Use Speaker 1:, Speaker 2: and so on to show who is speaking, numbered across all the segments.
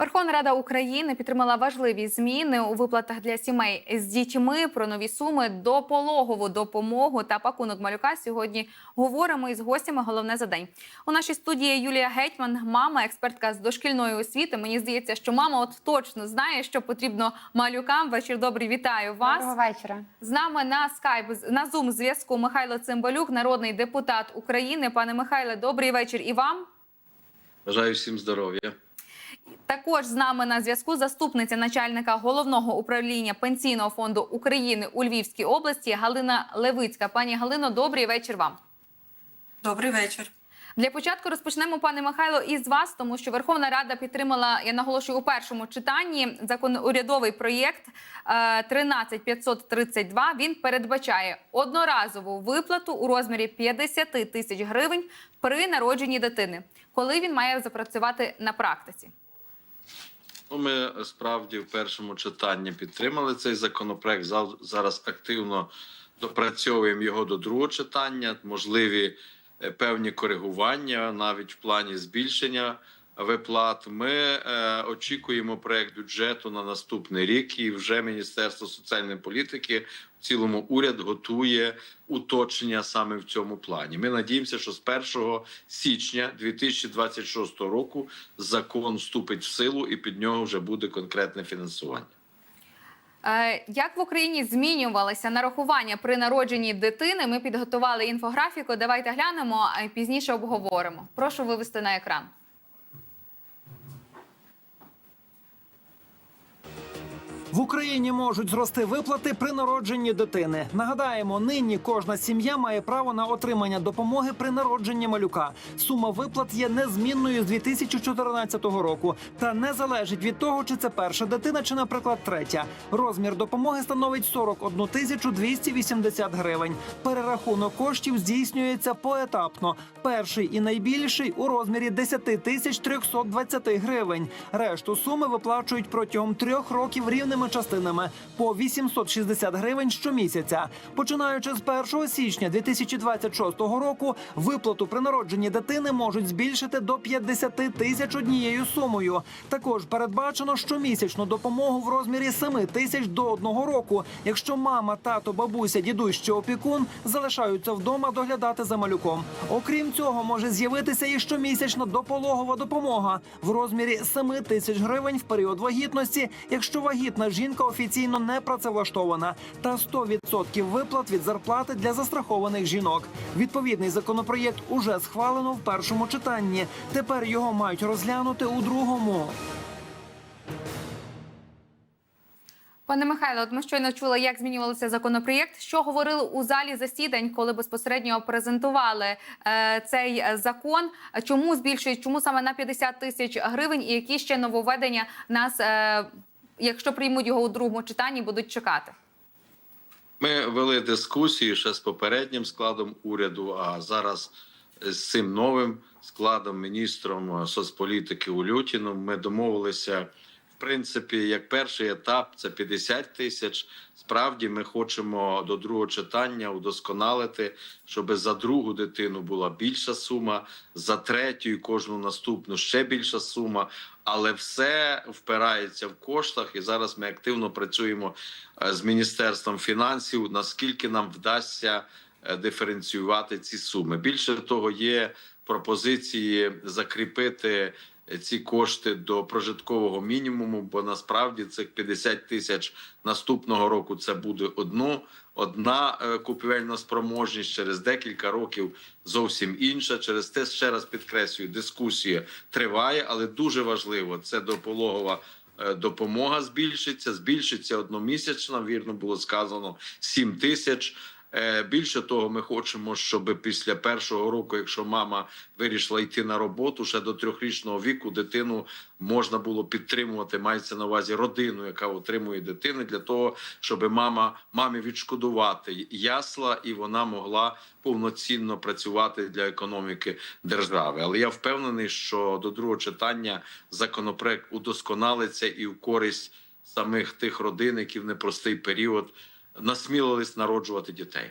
Speaker 1: Верховна Рада України підтримала важливі зміни у виплатах для сімей з дітьми про нові суми до пологову допомогу та пакунок малюка. Сьогодні говоримо із гостями. Головне за день у нашій студії Юлія Гетьман, мама, експертка з дошкільної освіти. Мені здається, що мама от точно знає, що потрібно малюкам. Вечір добрий, вітаю вас.
Speaker 2: Доброго вечора.
Speaker 1: З нами на скайп на зум зв'язку Михайло Цимбалюк, народний депутат України. Пане Михайле, добрий вечір і вам.
Speaker 3: Бажаю всім здоров'я.
Speaker 1: Також з нами на зв'язку заступниця начальника головного управління пенсійного фонду України у Львівській області Галина Левицька. Пані Галино, добрий вечір вам.
Speaker 4: Добрий вечір.
Speaker 1: Для початку розпочнемо, пане Михайло, із вас, тому що Верховна Рада підтримала, я наголошую, у першому читанні закон урядовий проєкт е, 13532. Він передбачає одноразову виплату у розмірі 50 тисяч гривень при народженні дитини. Коли він має запрацювати на практиці?
Speaker 3: Ну, ми справді в першому читанні підтримали цей законопроект. Зараз активно допрацьовуємо його до другого читання. Можливі е, певні коригування навіть в плані збільшення виплат. Ми е, очікуємо проект бюджету на наступний рік, і вже Міністерство соціальної політики в цілому уряд готує уточнення саме в цьому плані. Ми надіємося, що з 1 січня 2026 року закон вступить в силу, і під нього вже буде конкретне фінансування.
Speaker 1: Е, Як в Україні змінювалися нарахування при народженні дитини? Ми підготували інфографіку. Давайте глянемо, пізніше обговоримо. Прошу вивести на екран.
Speaker 5: В Україні можуть зрости виплати при народженні дитини. Нагадаємо, нині кожна сім'я має право на отримання допомоги при народженні малюка. Сума виплат є незмінною з 2014 року та не залежить від того, чи це перша дитина, чи, наприклад, третя. Розмір допомоги становить 41 тисячу 280 гривень. Перерахунок коштів здійснюється поетапно. Перший і найбільший у розмірі 10 тисяч 320 гривень. Решту суми виплачують протягом трьох років рівними частинами по 860 гривень щомісяця. Починаючи з 1 січня 2026 року, виплату при народженні дитини можуть збільшити до 50 тисяч однією сумою. Також передбачено щомісячну допомогу в розмірі 7 тисяч до одного року, якщо мама, тато, бабуся, дідусь чи опікун залишаються вдома доглядати за малюком. Окрім цього, може з'явитися і щомісячна допологова допомога в розмірі 7 тисяч гривень в період вагітності, якщо вагітна жінка офіційно не працевлаштована, та 100% виплат від зарплати для застрахованих жінок. Відповідний законопроєкт уже схвалено в першому читанні. Тепер його мають розглянути у другому.
Speaker 1: Пане Михайло, от ми щойно чули, як змінювався законопроєкт. Що говорили у залі засідань, коли безпосередньо презентували е, цей закон? Чому збільшують? Чому саме на 50 тисяч гривень? І які ще нововведення нас, е, якщо приймуть його у другому читанні, будуть чекати?
Speaker 3: Ми вели дискусії ще з попереднім складом уряду, а зараз з цим новим складом, міністром соцполітики Улютіном, ми домовилися. В принципі, як перший етап, це 50 тисяч. Справді, ми хочемо до другого читання удосконалити, щоб за другу дитину була більша сума, за третю і кожну наступну ще більша сума. Але все впирається в коштах, і зараз ми активно працюємо е, з міністерством фінансів. Наскільки нам вдасться е, диференціювати ці суми? Більше того, є пропозиції закріпити ці кошти до прожиткового мінімуму, бо насправді цих 50 тисяч наступного року це буде одну одна е, купівельна спроможність через декілька років зовсім інша. Через те ще раз підкреслюю, дискусія триває, але дуже важливо це допологова. е, Допомога збільшиться, збільшиться одномісячна. Вірно було сказано 7 тисяч. Е, Більше того, ми хочемо, щоб після першого року, якщо мама вирішила йти на роботу, ще до трьохрічного віку дитину можна було підтримувати. Мається на увазі родину, яка отримує дитини, для того, щоб мама мамі відшкодувати ясла, і вона могла повноцінно працювати для економіки держави. Але я впевнений, що до другого читання законопроект удосконалиться і в користь самих тих родин, які в непростий період насмілились народжувати дітей.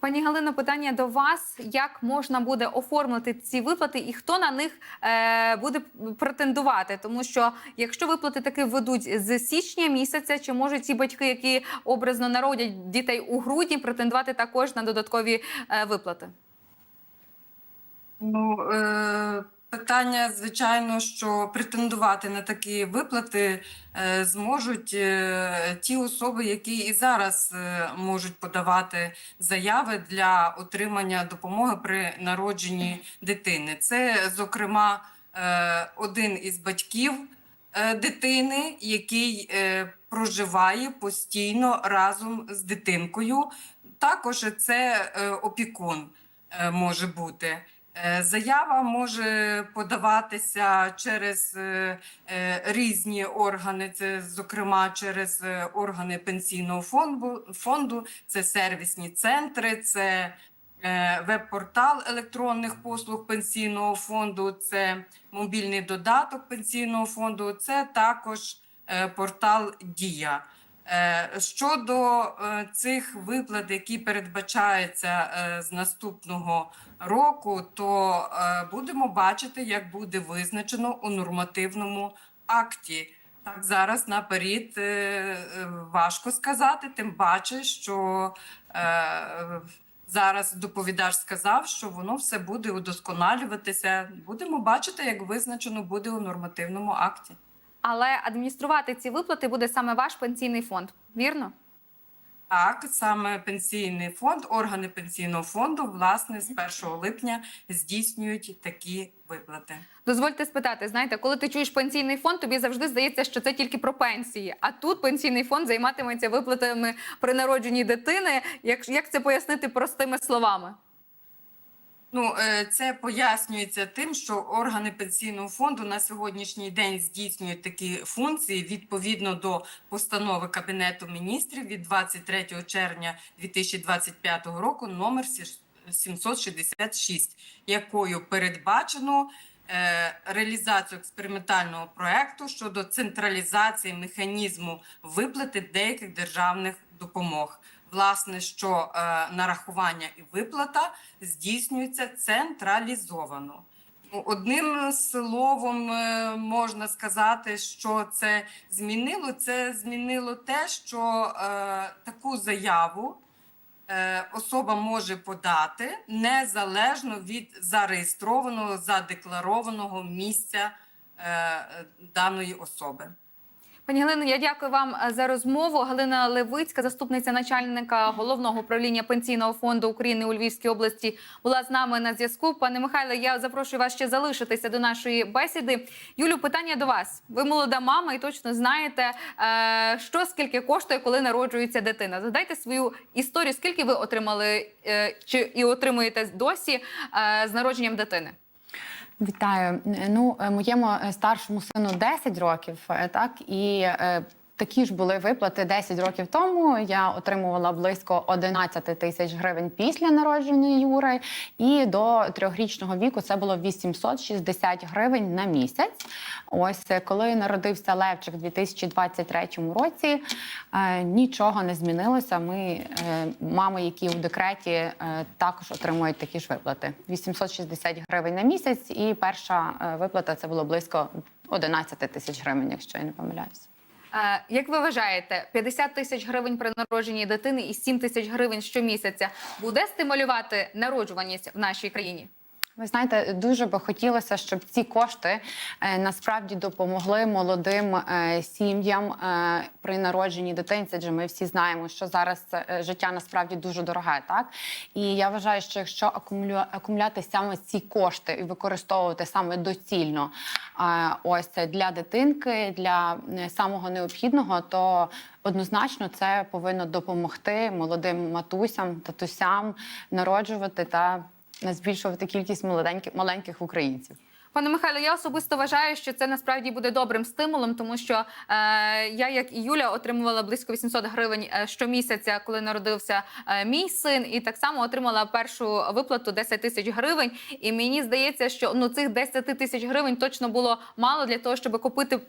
Speaker 1: Пані Галино, питання до вас: як можна буде оформити ці виплати, і хто на них е, буде претендувати? Тому що якщо виплати таки ведуть з січня місяця, чи можуть ті батьки, які образно народять дітей у грудні, претендувати також на додаткові е, виплати?
Speaker 4: Ну, е, питання, звичайно, що претендувати на такі виплати е, зможуть е, ті особи, які і зараз е, можуть подавати заяви для отримання допомоги при народженні дитини. Це, зокрема, один із батьків дитини, який проживає постійно разом з дитинкою. Також це опікун може бути. Е, Заява може подаватися через е, е, різні органи, це, зокрема, через органи пенсійного фонду, це сервісні центри, це веб-портал електронних послуг пенсійного фонду, це мобільний додаток пенсійного фонду, це також портал Дія. Щодо цих виплат, які передбачаються з наступного року, то е, будемо бачити, як буде визначено у нормативному акті. Так, зараз наперед е, е, важко сказати, тим паче, що е, зараз доповідач сказав, що воно все буде удосконалюватися. Будемо бачити, як визначено буде у нормативному акті.
Speaker 1: Але адмініструвати ці виплати буде саме ваш пенсійний фонд, вірно?
Speaker 4: Так, саме пенсійний фонд, органи пенсійного фонду, власне, з 1 липня здійснюють такі виплати.
Speaker 1: Дозвольте спитати, знаєте, коли ти чуєш пенсійний фонд, тобі завжди здається, що це тільки про пенсії. А тут пенсійний фонд займатиметься виплатами при народженні дитини. Як, як це пояснити простими словами?
Speaker 4: Ну, е, це пояснюється тим, що органи пенсійного фонду на сьогоднішній день здійснюють такі функції відповідно до постанови Кабінету міністрів від 23 червня 2025 року номер сіш- 766, якою передбачено е, реалізацію експериментального проекту щодо централізації механізму виплати деяких державних допомог. Власне, що е, нарахування і виплата здійснюється централізовано. Ну, Одним словом е, можна сказати, що це змінило. Це змінило те, що е, таку заяву е, особа може подати незалежно від зареєстрованого задекларованого місця е, даної особи.
Speaker 1: Пані Галино, я дякую вам е, за розмову. Галина Левицька, заступниця начальника головного управління пенсійного фонду України у Львівській області, була з нами на зв'язку. Пане Михайле, я запрошую вас ще залишитися до нашої бесіди. Юлю, питання до вас. Ви молода мама і точно знаєте, е, що скільки коштує, коли народжується дитина. Задайте свою історію, скільки ви отримали е, чи і отримуєте досі з народженням дитини.
Speaker 2: Вітаю. Ну, е, моєму е, старшому сину 10 років, е, так і. Такі ж були виплати 10 років тому. Я отримувала близько 11 тисяч гривень після народження Юри, і до трьохрічного віку це було 860 гривень на місяць. Ось е, коли народився Левчик у 2023 році, е, нічого не змінилося. Ми, е, мами, які у декреті, також отримують такі ж виплати: 860 гривень на місяць, і перша виплата це було близько 11 тисяч гривень, якщо я не помиляюся.
Speaker 1: Як ви вважаєте, 50 тисяч гривень при народженні дитини і 7 тисяч гривень щомісяця буде стимулювати народжуваність в нашій країні?
Speaker 2: Ви знаєте, дуже би хотілося, щоб ці кошти е, насправді допомогли молодим е, сім'ям е, при народженні дитинці. Адже ми всі знаємо, що зараз життя насправді дуже дороге, так і я вважаю, що якщо акумуляти саме ці кошти і використовувати саме доцільно ось для дитинки, для самого необхідного, то однозначно це повинно допомогти молодим матусям, татусям народжувати та збільшувати кількість маленьких українців.
Speaker 1: Пане Михайло, я особисто вважаю, що це насправді буде добрим стимулом, тому що е, я, як і Юля, отримувала близько 800 гривень е, щомісяця, коли народився е, мій син, і так само отримала першу виплату 10 тисяч гривень. І мені здається, що ну цих 10 тисяч гривень точно було мало для того, щоб купити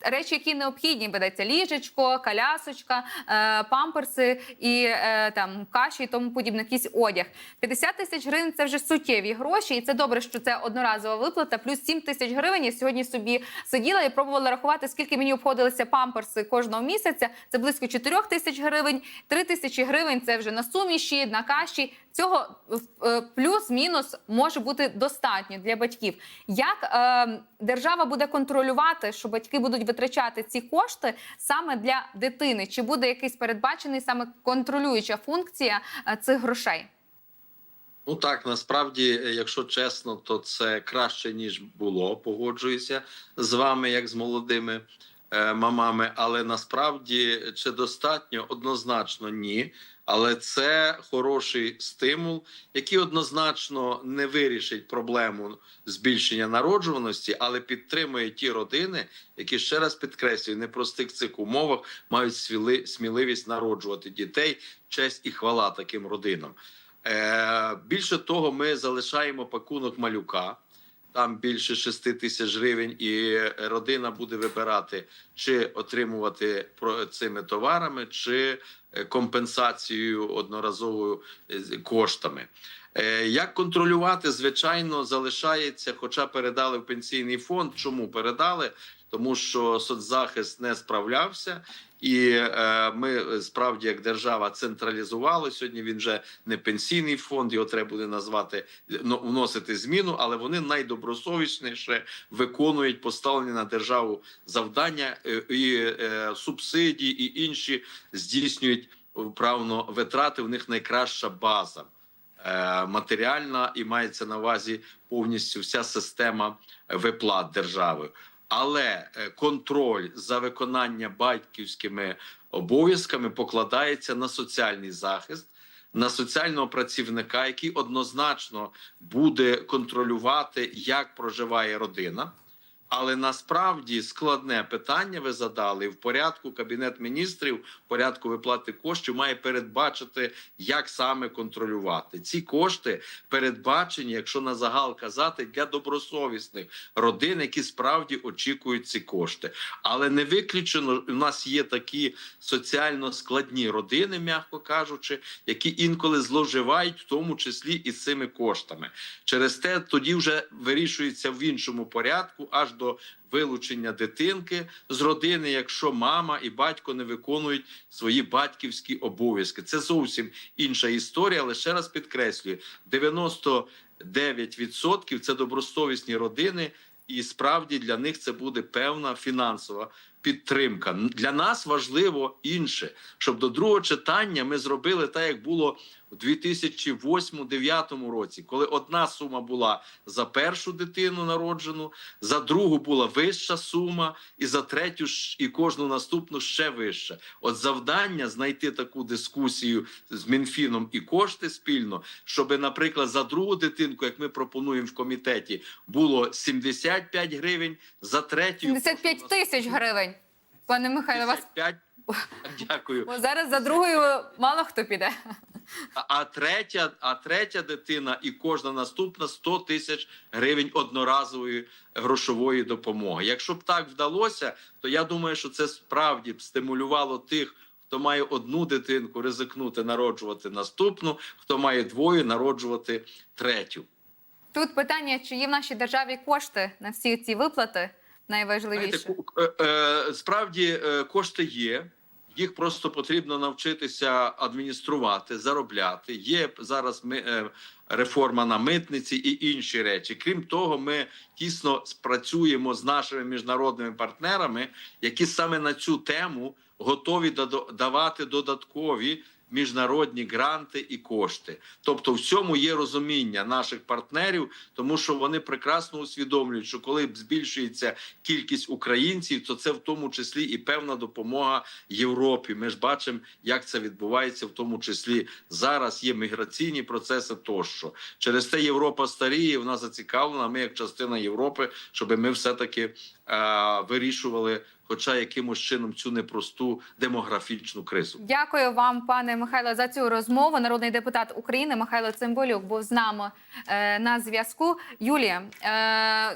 Speaker 1: речі, які необхідні, ведеться ліжечко, колясочка, е, памперси і е, там каші і тому подібне, якийсь одяг. 50 тисяч гривень це вже суттєві гроші, і це добре, що це одноразова виплата. Плюс 7 тисяч гривень. Я сьогодні собі сиділа і пробувала рахувати, скільки мені обходилися памперси кожного місяця. Це близько 4 тисяч гривень, 3 тисячі гривень це вже на суміші, на каші. Цього е, плюс-мінус може бути достатньо для батьків. Як е, держава буде контролювати, що батьки будуть витрачати ці кошти саме для дитини? Чи буде якийсь передбачений саме контролююча функція е, цих грошей?
Speaker 3: Ну так насправді, е, якщо чесно, то це краще ніж було. Погоджуюся з вами, як з молодими е, мамами. Але насправді чи достатньо однозначно ні. Але це хороший стимул, який однозначно не вирішить проблему збільшення народжуваності, але підтримує ті родини, які ще раз підкреслюю, в непростих цих умовах мають сміли- сміливість народжувати дітей. Честь і хвала таким родинам. Е, більше того, ми залишаємо пакунок малюка. Там більше 6 тисяч гривень, і родина буде вибирати, чи отримувати цими товарами, чи е, компенсацією одноразовою е, коштами. Е, Як контролювати, звичайно, залишається, хоча передали в пенсійний фонд. Чому передали? Тому що соцзахист не справлявся, і е, ми е, справді як держава централізували сьогодні. Він вже не пенсійний фонд, його треба буде назвати ну, вносити зміну, але вони найдобросовісніше виконують поставлені на державу завдання е, і е, субсидії, і інші здійснюють правно витрати. В них найкраща база е, матеріальна і мається на увазі повністю вся система виплат держави. Але е, контроль за виконання батьківськими обов'язками покладається на соціальний захист, на соціального працівника, який однозначно буде контролювати, як проживає родина. Але насправді складне питання ви задали в порядку кабінет міністрів, в порядку виплати коштів має передбачити, як саме контролювати ці кошти. Передбачені, якщо на загал казати, для добросовісних родин, які справді очікують ці кошти. Але не виключено, у нас є такі соціально складні родини, м'яко кажучи, які інколи зловживають, в тому числі і цими коштами. Через те тоді вже вирішується в іншому порядку, аж до вилучення дитинки з родини, якщо мама і батько не виконують свої батьківські обов'язки. Це зовсім інша історія. Але ще раз підкреслюю: 99% – це добросовісні родини, і справді для них це буде певна фінансова підтримка. Для нас важливо інше, щоб до другого читання ми зробили так, як було у 2008-2009 році, коли одна сума була за першу дитину народжену, за другу була вища сума, і за третю і кожну наступну ще вища. От завдання знайти таку дискусію з Мінфіном і кошти спільно, щоб, наприклад, за другу дитинку, як ми пропонуємо в комітеті, було 75 гривень, за третю
Speaker 1: 75 тисяч гривень. Пане Михайло, вас
Speaker 3: 75. Дякую.
Speaker 1: бо зараз за другою мало хто піде.
Speaker 3: А, третя, а третя дитина і кожна наступна 100 тисяч гривень одноразової грошової допомоги. Якщо б так вдалося, то я думаю, що це справді б стимулювало тих. Хто має одну дитинку, ризикнути народжувати наступну, хто має двоє, народжувати третю.
Speaker 1: Тут питання, чи є в нашій державі кошти на всі ці виплати найважливіше.
Speaker 3: Знаєте, е, е, справді е, кошти є. Їх просто потрібно навчитися адмініструвати, заробляти. Є зараз ми, е, реформа на митниці і інші речі. Крім того, ми тісно спрацюємо з нашими міжнародними партнерами, які саме на цю тему готові давати додаткові міжнародні гранти і кошти. Тобто, в цьому є розуміння наших партнерів, тому що вони прекрасно усвідомлюють, що коли збільшується кількість українців, то це в тому числі і певна допомога Європі. Ми ж бачимо, як це відбувається, в тому числі зараз є міграційні процеси тощо. Через те Європа старіє. Вона зацікавлена. Ми, як частина Європи, щоб ми все таки вирішували, хоча якимось чином цю непросту демографічну кризу.
Speaker 1: Дякую вам, пане Михайло, за цю розмову. Народний депутат України Михайло Цимбалюк був з нами е, на зв'язку. Юлія,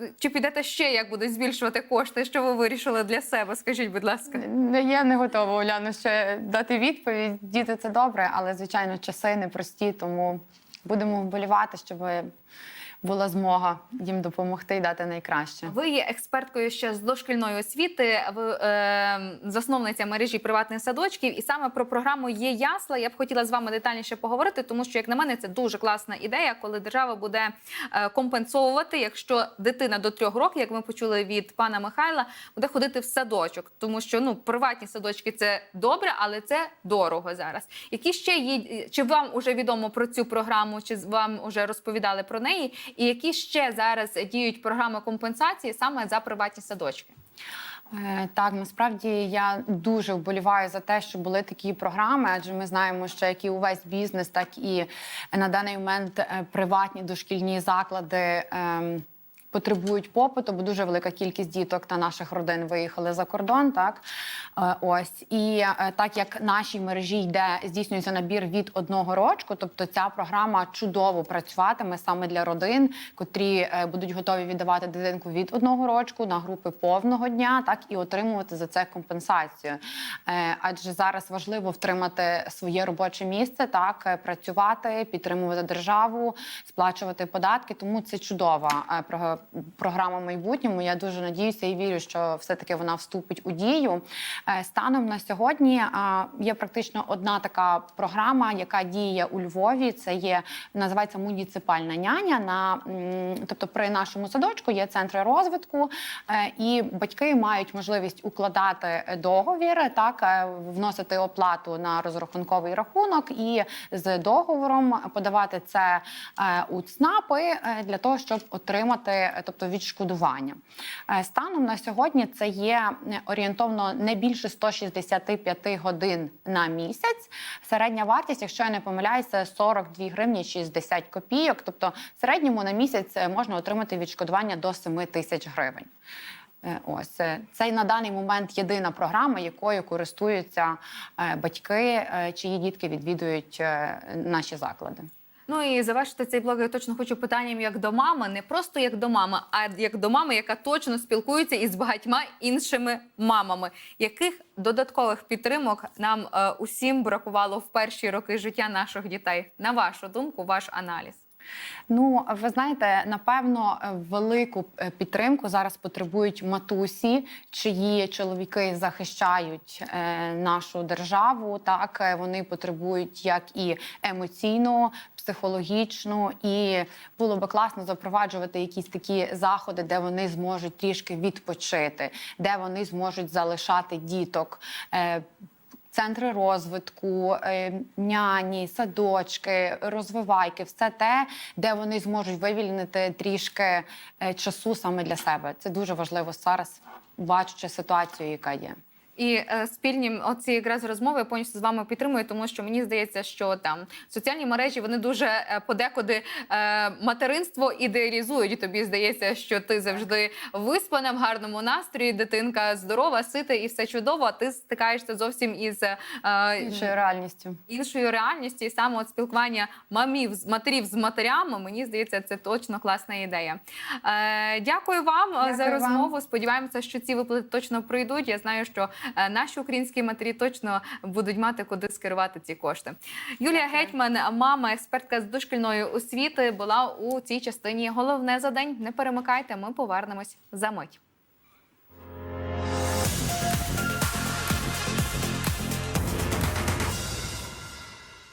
Speaker 1: е, чи підете ще як будуть збільшувати кошти? Що ви вирішили для себе? Скажіть, будь ласка.
Speaker 2: Не- Я не готова Уляно ще дати відповідь. Діти це добре, але звичайно часи непрості, тому будемо вболівати, щоб була змога їм допомогти і дати найкраще.
Speaker 1: Ви є експерткою ще з дошкільної освіти, ви е, засновниця мережі приватних садочків, і саме про програму є ясла. Я б хотіла з вами детальніше поговорити, тому що, як на мене, це дуже класна ідея, коли держава буде е, компенсовувати, якщо дитина до трьох років, як ми почули від пана Михайла, буде ходити в садочок, тому що ну приватні садочки це добре, але це дорого зараз. Які ще є чи вам уже відомо про цю програму, чи вам уже розповідали про неї? І які ще зараз діють програми компенсації саме за приватні садочки?
Speaker 2: Е, Так, насправді я дуже вболіваю за те, що були такі програми, адже ми знаємо, що як і увесь бізнес, так і на даний момент е, приватні дошкільні заклади. Потребують попиту, бо дуже велика кількість діток та наших родин виїхали за кордон. Так Е, ось і е, так як нашій мережі йде здійснюється набір від одного рочку, тобто ця програма чудово працюватиме саме для родин, котрі е, будуть готові віддавати дитинку від одного рочку на групи повного дня, так і отримувати за це компенсацію. Адже зараз важливо втримати своє робоче місце, так працювати, підтримувати державу, сплачувати податки. Тому це чудова програма майбутньому. Я дуже надіюся і вірю, що все таки вона вступить у дію. Е, Станом на сьогодні є практично одна така програма, яка діє у Львові. Це є називається муніципальна няня. На тобто при нашому садочку є центри розвитку, е, і батьки мають можливість укладати договір, так е, вносити оплату на розрахунковий рахунок і з договором подавати це е, у ЦНАПи е, для того, щоб отримати, е, тобто відшкодування. Е, Станом на сьогодні це є е, орієнтовно не більше 165 годин на місяць. Середня вартість, якщо я не помиляюся, 42 гривні 60 копійок. Тобто в середньому на місяць можна отримати відшкодування до 7 тисяч гривень. Ось це на даний момент єдина програма, якою користуються батьки, чиї дітки відвідують наші заклади.
Speaker 1: Ну і завершити цей блог я точно хочу питанням як до мами, не просто як до мами, а як до мами, яка точно спілкується із багатьма іншими мамами. Яких додаткових підтримок нам е, усім бракувало в перші роки життя наших дітей? На вашу думку, ваш аналіз?
Speaker 2: Ну, ви знаєте, напевно, велику е, підтримку зараз потребують матусі, чиї чоловіки захищають е, нашу державу. Так е, вони потребують як і емоційну, психологічну, і було би класно запроваджувати якісь такі заходи, де вони зможуть трішки відпочити, де вони зможуть залишати діток. Центри розвитку, е, няні, садочки, розвивайки, все те, де вони зможуть вивільнити трішки е, часу саме для себе. Це дуже важливо зараз, бачучи ситуацію, яка є.
Speaker 1: І е, спільні оці якраз розмови я повністю з вами підтримую, тому що мені здається, що там соціальні мережі вони дуже е, подекуди е, материнство ідеалізують. І Тобі здається, що ти завжди виспана в гарному настрої, дитинка здорова, сита і все чудово. А ти стикаєшся зовсім із е,
Speaker 2: Іншою реальністю.
Speaker 1: іншою реальністю, і саме от спілкування мамів з матерів з матерями. Мені здається, це точно класна ідея. Е, дякую вам е, за
Speaker 2: Дякую вам.
Speaker 1: розмову. Сподіваємося, що ці виплати точно прийдуть. Я знаю, що наші українські матері точно будуть мати куди скерувати ці кошти. Юлія Гетьман, мама, експертка з дошкільної освіти, була у цій частині. Головне за день. Не перемикайте. Ми повернемось за мить.